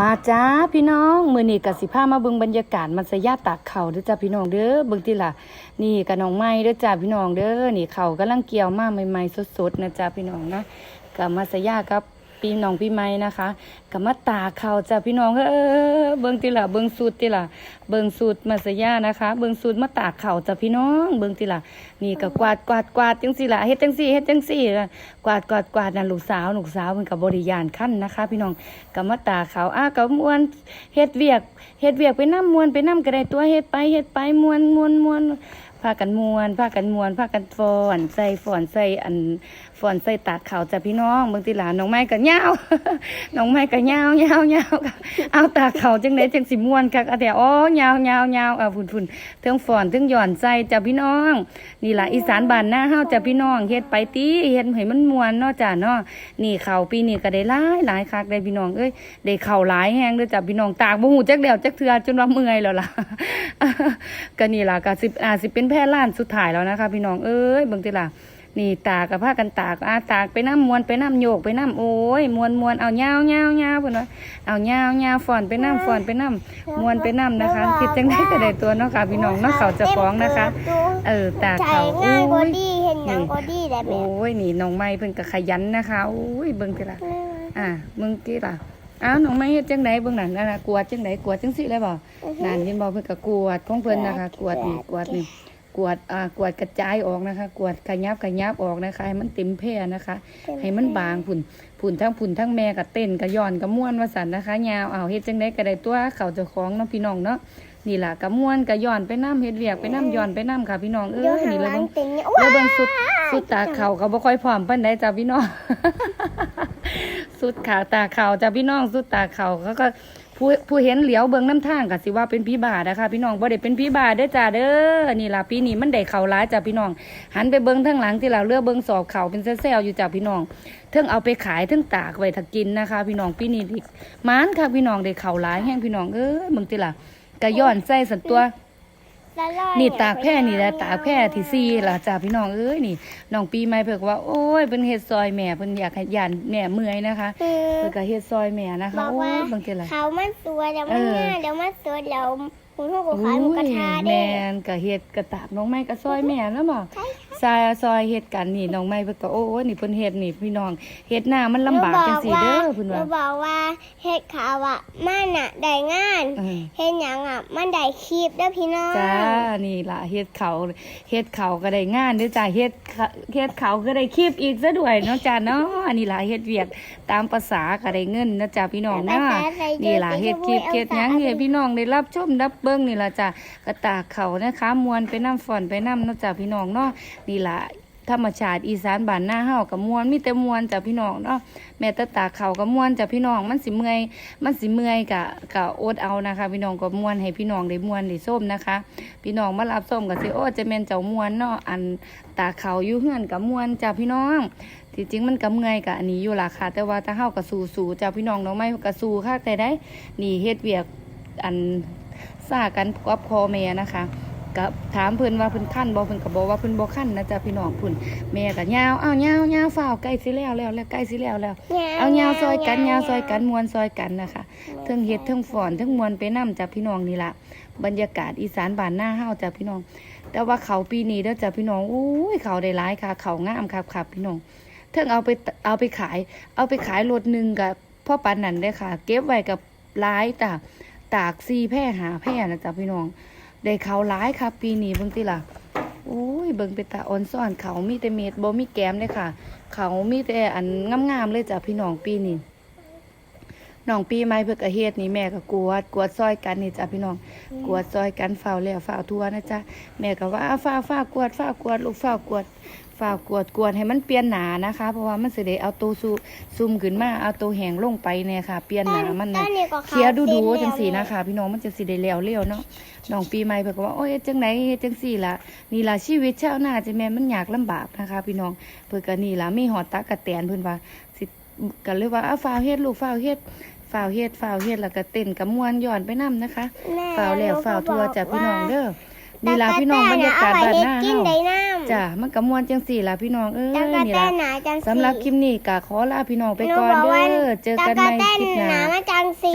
มาจ้าพี่น้องมือนี่กสิพามาเบิ่งบรรยากาศมันสยาตากเขาเด้อจ้าพี่น้องเด้อเบิ่งติล่ะนี่กับน้องไม้เด้อจ้าพี่น้องเด้อนี่เขากำลังเกี่ยวมากใหม่ๆสดๆนะจ้าพี่น้องนะกับมาสยากับ พี่น้องพี่ไม้นะคะกับมาตากเขาจ้าพี่น้องเออเบิ่งติละเบิ่งสูตรติละเบิ่งสูตรมาสยานะคะ เบิ่งสูตรมาตากเขาจ้าพี่น้อง เบิ่งติละนี่ก็กวาดกวาดกวาดจังซี่ละเฮ็ดจังซี่เฮ็ดจังซี่ละกวาดกวาดกวาดนั่นลูกสาวลูกสาวเพิ่นก็บบริยานคั่นนะคะ พี่น้องกับมาตากเขาอ้ากับมวนเฮ็ดเวียกเฮ็ดเวียกไปน้ำมวนไปน้ำก็ไดตัวเฮ็ดไปเฮ็ดไปมวนมวนมวนากันมวนพากันมวนพากันฟอนใส่ฟอนใส่อันฟอนใส่ตากเขาจ้ะพี่น้องบางทีหลานน้องไม้ก็ยาน้องไม้ก็ยาวยาวยาเอาตาเขาจังไดจังสิมวนคักเอาแต่อ๋อยาวยาวยาเอาฝุ่นๆเทิงฟ้อนเทิงหย่อนใส่จ้ะพี่น้อง นี่ล่ะอีสานบ้านหน้าเฮาจ้ะพี่น้องเฮ็ดไปติเฮ็ดให้มันมวนเนาะจ้ะเนาะนี่เขาปีนี้ก็ได้หลายหลายคักได้พี่น้องเอ้ยได้เข้าหลายแฮงเด้อจ้ะพี่น้องตากบ่ฮู้จักแล้วจักเทื่อจนว่าเมื่อยแล้วล่ะก็นี่ล่ะก็สิอ่าสิเป็นแพร่ล้านสุดท้ายแล้วนะคะ พี่น้องเอ้ยเบิ่งติล่ะนี่ตากกับผ้ากันตากอาตากไปน้ำมวนไปน้ำโยกไปน้ำโอ้ยมวนมวนเอาเงาเงาเงาเพิ่นว่าเอาเงาเงาฝอนไปน้ำฝอนไปน้ำมวนไปน้ำนะคะ คิดจังได้ก็ได้ตัวเนาะค่ะพี่น้องเนาะเขาจะฟ้องนะคะ เออตากใช้เขาง่ายกโอ้ว่ายดีเห็นหยังก็ดีได้แบโอ้บยนี่น้องไม้เพิ่นก็ขยันนะคะโอ้ยเบิ่งติล่ะอ่าเบิ่งติล่ะอ้าวน้องไม้เฮ็ดจังไดเบิ่งนั่นนั่นน่ะกวาดจังไดกวาดจังซี่เลยบ่นั่นเห็นบ่เพิ่นก็กวาดของเพิ่นนะคะ กวาดนี่กวาดนี่ กวาดอ่ากวาดกระจายออกนะคะ กวาดขยับขยับออกนะคะ ให้มันเต็มแพร่นะคะ ให้มันบางผุ่นผุ่นทั้งผุ่นทั้งแม่กับเต้นกับย้อนกับม่วนว่าสันนะคะ ยาวเอาเฮ็ดจังได๋ก็ได้ตัวเขาเจ้าของเนาะพี่น้องเนาะนี่ล่ะกับม่วนกับย้อนไปน้ำเฮ็ดเวียกไปน้ำย้อนไปน้ำค่ะ พี่น้องเอ้เดี๋ยวยข้างนี่หละลังเบิ่งเต็มเนี่ยแล้วเบิ่งสุดสุดตาเขาก็บ่ค่อยพร้อมปานใดจ้ะพี่น้อง สุดขาตาเขาจ้ะพี่น้องสุดตาเขาเขาก็ ผู้ผู้เห็นเหลียวเบิงน้ำทางก็สิว่าเป็นพี่บานะคะพี่น้องบ่ได้เป็นพี่บาเด้อจ้าเด้อนี่ล่ะปีนี้มันได้เขาร้ายจ้าพี่น้อง หันไปเบิงทั้งหลังที่เราเลือกเบิงสอบเขาเป็นแซวๆอยู่จ้าพี่น้องเทิงเอาไปขายเทิงตากไว้ถักกินนะคะ พี่น้องปีนี้มานค่ะพี่น้องได้เขาร้ายแห้งพี่น้องเอ้ยเบิ่งติล่ะกะย้อนใส่สันตัวละลาย นี่ตากแพร่นี่แหละตากแพร่ที่สี่ล่ะจ้าพี่น้องเอ้ยนี่น้องปีใหม่เพิ่นก็ว่าโอ้ยเพิ่นเฮ็ดซอยแม่เพิ่นอยากให้ยานแม่เมื่อยนะคะคือเพิ่นก็เฮ็ดซอยแม่นะคะบอกโอ้ว่ายบางทีล่ะเขามันสวยแล้วมันเออง่ายแล้วมันสวยแล้ว คุณพ่อก็ขายหมูกระทะแม่เด้นก็เฮ็ดก็ตากน้องไม้ก็ซอยแม่แล้วบ่ซอยซอยเฮ็ดกันนี่น้องไม้เพิ่นก็โอ้ยนี่เพิ่นเฮ็ดนี่พี่น้องเฮ็ดหน้ามันลำบากจังซี่เด้อเพิ่นหนูว่าบอกว่าเฮ็ดขาวอะมันอะได้งานเออ เฮ็ดหยังอะมันได้คลิปเด้อพี่น้องจ้า นี่ล่ะเฮ็ดเขาเฮ็ดเขาก็ได้งานเด้อจ้าเฮ็ดเขาเฮ็ดเขาก็ได้คลิปอีกซะด้วยเนาะจ้าเนาะอันนี้ล่ะเฮ็ดเวียกตามภาษาก็ได้เงินนะจ้าพี่น้องนะนี่ล่ะเฮ็ดคลิปเฮ็ดหยังให้พี่น้องได้รับชมรับเบิ่งนี่ละจ้ากระตากเขานะคะมวนไปน้ำฝอนไปน้ำเนาะจ้าพี่น้องเนาะนี่ละธรรมชาติอีสานบ้านหน้าเฮากับมวนมีแต่มวนจ้ะพี่น้องเนาะแม่ตะตาเขากับมวนจ้ะพี่น้องมันสิเมื่อยมันสิเมื่อยกะกะอดเอานะคะ พี่น้องก็มวนให้พี่น้องได้มวนได้ส้มนะคะ พี่น้องมารับส้มกับสิโอจะแม่นเจ้ามวนเนาะอันตาเขาอยู่เฮือนกับมวนจ้ะพี่น้องที่จริงมันก็เงยกะอันนี้อยู่ล่ะค่ะ แต่ว่าถ้าเฮาก็สู้ๆจ้ะพี่น้องน้องไม่ก็สู้ค่ะแต่ได้นี่เฮ็ดเวียกอัน ซ่ากันกับพ่อแม่นะคะกับถามเพิ่นว่าเพิ่นขั้นบ่เพิ่นก็บอกว่าเพิ่นบ่ขั้นนะจ๊ะพี่น้องพุ่นแม่ก็ยาวอ้าวยาวยาวฝ้าวใกล้สิแล้วแล้วแล้วใกล้สิแล้วแล้วเอายาวซอยกันยาวซอยกันมวนซอยกันนะคะเทิงเฮ็ดเทิงฟ้อนเทิงมวนไปนํจ้ะพี่น้องนี่ล่ะบรรยากาศอีสานบ้านหน้าเฮาจ้ะพี่น้อง แต่ว่าเขาปีนี้เด้อจ้ะพี่น้องอุ้ยเขาได้หลายค่ะ เขางามครับครับพี่น้องเทิงเอาไปเอาไปขาย เอาไปขายรถหนึงกับพ่อปันนั่นเด้อค่ะ เก็บไว้กับหลายจ้ะ ตากซีแพร่หาแพร่นะจ๊ะพี่น้อง ได้เขาหลายครับปีนี้เบิ่งติล่ะโอ้ยเบิ่งไปตาอ่อนซ่อนเขามีแต่เม็ดบ่มีแก้มเลยค่ะ เขามีแต่อันงามๆเลยจ้ะพี่น้องปีนี้ น้องปีใหม่เพื่อกระเฮ็ดนี่แม่ก็กวดกวดซอยกันนี่จ้ะพี่น้องกวดซอยกันฝ้าวแล้วฝ้าวทั่วนะจ๊ะแม่ก็ว่าอ้าวฝ้าวฝ้าวกวดฝ้าวกวดลูกฝ้าวกวดฝ้าวกวดกวดให้มันเปลี่ยนหนานะคะ เพราะว่ามันสิได้เอาตัวซูซุ่มขึ้นมาเอาตัวแห้งลงไปเนี่ยค่ะ เปลี่ยนหนามันน่ะเคลียร์ดูดูๆจังสีนะคะ พี่น้องมันจะสีได้แล้วเลี้ยวเนาะน้องปีใหม่เพิ่นก็ว่าโอ้ยเฮ็ดจังไหนเฮ็ดจังสี่ล่ะนี่ล่ะชีวิตชาวนาจะแม่นมันยากลำบากนะคะ พี่น้องเพิ่นก็นี่ล่ะมีหอดตักกะแตนเพิ่นว่าสิ ก็เลยว่าอ้าวฟ้าวเฮ็ดลูกฟ้าวเฮ็ดฟ้าวเฮ็ดฟ้าวเฮ็ดแล้วก็เต้นกับม่วนย้อนไปนํนะคะฟ้าวแล้วฟ้าวทั่วจ้ะพี่น้องเด้อนี่ล่ะพี่น้องบรรยากาศบ้านหน้ากินเฮาได้น้ำจ้ะมันก็ม่วนจังสี่ล่ะพี่น้องเอ้ยตะกะนี่แตล่ะนหนาจังสีสำหรับคลิปนี้ก็ขอลาพี่น้องไปก่อนหนูบอกเด้ว่าอเจอกันใหม่ตะกะแตนคลิปหหน้านามาจังสี